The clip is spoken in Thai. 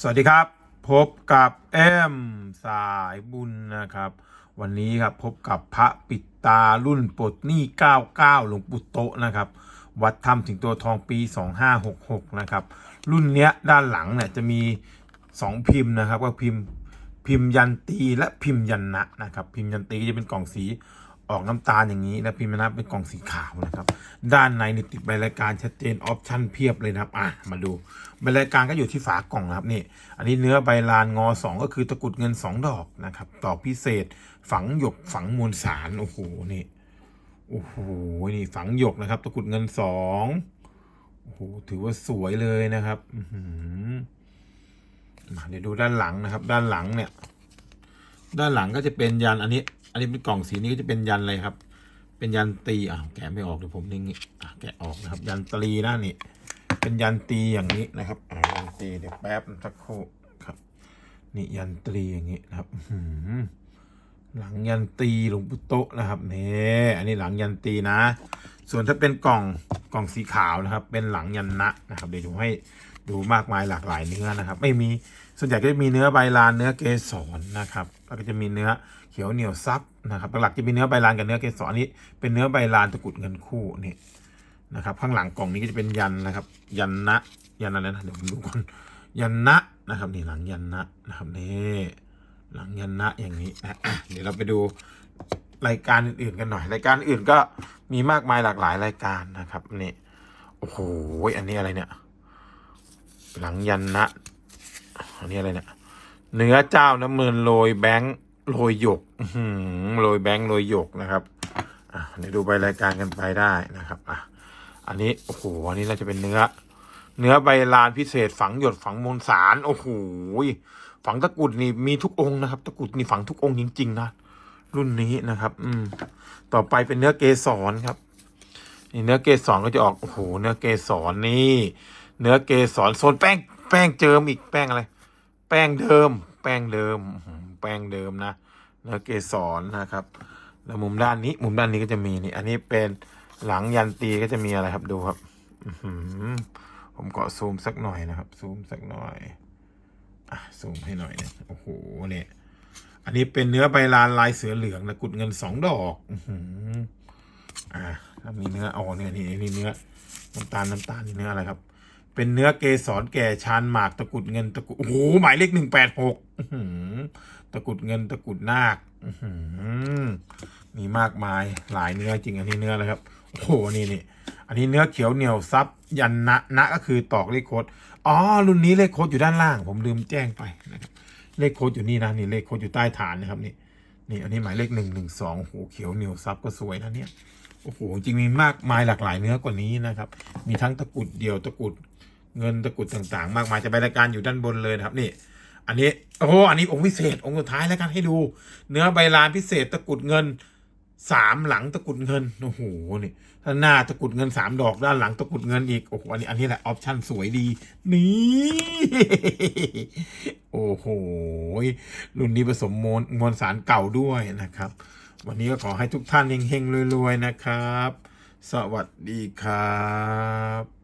สวัสดีครับ พบกับแอมสายบุญนะครับ วันนี้ครับพบกับพระปิดตารุ่นปลดหนี้ 99 หลวงปู่โตนะครับ วัดถ้ำสิงโตทองปี 2566 นะครับ รุ่นเนี้ยด้านหลังเนี่ยจะมี 2 พิมพ์นะครับ ก็พิมพ์พิมพ์ยันตีและพิมพ์ยันนะนะครับ พิมพ์ยันตีจะเป็นกล่องสี ออกน้ำตาลอย่างนี้และพิมพ์ยันะเป็นกล่องสีขาวนะครับ ด้านในนี่ติดใบรายการชัดเจนออปชั่นเพียบเลยนะครับอะมาดูใบรายการก็อยู่ที่ฝากล่องนะครับนี่ อันนี้เนื้อใบลานงอสองก็คือตะกุดเงินสองดอกนะครับดอกพิเศษ ฝังหยกฝังมวลสารโอ้โหนี่โอ้โหนี่ฝังหยกนะครับ ตะกุดเงินสองโอ้โหถือว่าสวยเลยนะครับอืมาเดี๋ยวดูด้านหลังนะครับ ด้านหลังเนี่ย ด้านหลังก็จะเป็นยันอันนี้ อันนี้เป็นกล่องสีนี้ก็จะเป็นยันอะไรครับ เป็นยันตีอะแกะไม่ออกเดี๋ยวผมนี่งี้อะแกะออกนะครับ ยันตรีนะนี่ เป็นยันตีอย่างนี้นะครับอ่ายันตีเดี๋ยวแป๊บสักครู่ครับนี่ยันตรีอย่างนี้นะครับหือหลังยันตีหลวงปู่โตนะครับนี่อันนี้หลังยันตีนะ ส่วนถ้าเป็นกล่องกล่องสีขาวนะครับ เป็นหลังยันนะนะครับ เดี๋ยวผมให้ ดูมากมายหลากหลายเนื้อนะครับ ไม่มีส่วนใหญ่ก็จะมีเนื้อใบลานเนื้อเกสรนะครับแล้วก็จะมีเนื้อเขียวเหนียวซับนะครับหลักจะมีเนื้อใบลานกับเนื้อเกสรนี้ เป็นเนื้อใบลานตะกุดเงินคู่นี่นะครับข้างหลังกล่องนี้ก็จะเป็นยันนะครับ ยันนะยันอะไรนะเดี๋ยวผมดูก่อนยันนะนะครับนี่หลังยันนะนะครับนี่หลังยันนะอย่างนี้นะเดี๋ยวเราไปดูรายการอื่นๆกันหน่อย รายการอื่นก็มีมากมายหลากหลายรายการนะครับนี่โอ้โหอันนี้อะไรเนี่ย หลังยันนะอันนี้อะไรเนี่ยเนื้อเจ้าน้ำเมินโรยแบงค์โรยหยกอื้อหือโรยแบงค์โรยหยกนะครับอะเดี๋ยวดูใบรายการกันไปได้นะครับอะอันนี้โอ้โหอันนี้เราจะเป็นเนื้อ เนื้อใบลานพิเศษ ฝังหยดฝังมวลสารโอ้โหฝังตะกุดนี่มีทุกองค์นะครับ ตะกุดนี่ฝังทุกองค์จริงๆนะรุ่นนี้นะครับ อืม ต่อไปเป็นเนื้อเกสรครับนี่เนื้อเกสรก็จะออกโอ้โหเนื้อเกสรนี่ เนื้อเกสรโซนแป้งแป้งเจิมอีกแป้งอะไร แป้งเดิม แป้งเดิม แป้งเดิมนะ เนื้อเกสรนะครับ แล้วมุมด้านนี้ มุมด้านนี้ก็จะมีนี่ อันนี้เป็นหลังยันตีก็จะมีอะไรครับดูครับผมก็ซูมสักหน่อยนะครับ ซูมสักหน่อยอะซูมให้หน่อยเนะโอ้โหเนี่ยอันนี้เป็นเนื้อใบลานลายเสือเหลืองนะกุดเงินสองดอกอ่าแล้วมีเนื้ออ๋อเนี่ยนี่นี่เนื้อน้ำตาลน้ำตาลนี่เนื้ออะไรครับ เป็นเนื้อเกสรแก่ชานหมากตะกุดเงินตะกุดโอ้โหหมายเลขหนึ่งแปดหกตะกุดเงินตะกุดนาคมีมากมายหลายเนื้อจริง อันนี้เนื้ออะไรครับ โอ้โหนี่นี่อันนี้เนื้อเขียวเหนียวซับยันนะนะก็คือตอกเลขโค้ดอ๋อรุ่นนี้เลขโค้ดอยู่ด้านล่าง ผมลืมแจ้งไปนะครับเลขโค้ดอยู่นี่นะนี่เลขโค้ดอยู่ใต้ฐานนะครับนี่นี่อันนี้หมายเลขหนึ่งหนึ่งสองโอ้โหเขียวเหนียวซับก็สวยนะเนี่ย โอ้โหจริงมีมากมายหลากหลายเนื้อกว่านี้นะครับ มีทั้งตะกุดเดี่ยวตะกุดเงินตะกุดต่างๆ มากมายจะไปรายการอยู่ด้านบนเลยนะครับนี่ อันนี้โอ้โหอันนี้องค์พิเศษองค์สุดท้ายแล้วกันให้ดู เนื้อใบลานพิเศษตะกุดเงินสามหลังตะกุดเงินโอ้โหนี่ถ้าหน้าตะกุดเงินสามดอกด้านหลังตะกุดเงินอีกโอ้โหอันนี้อันนี้แหละออปชั่นสวยดี นี่โอ้โหรุ่นนี้ผสมมวลมวลสารเก่าด้วยนะครับ วันนี้ก็ขอให้ทุกท่านเฮงๆรวยๆนะครับ สวัสดีครับ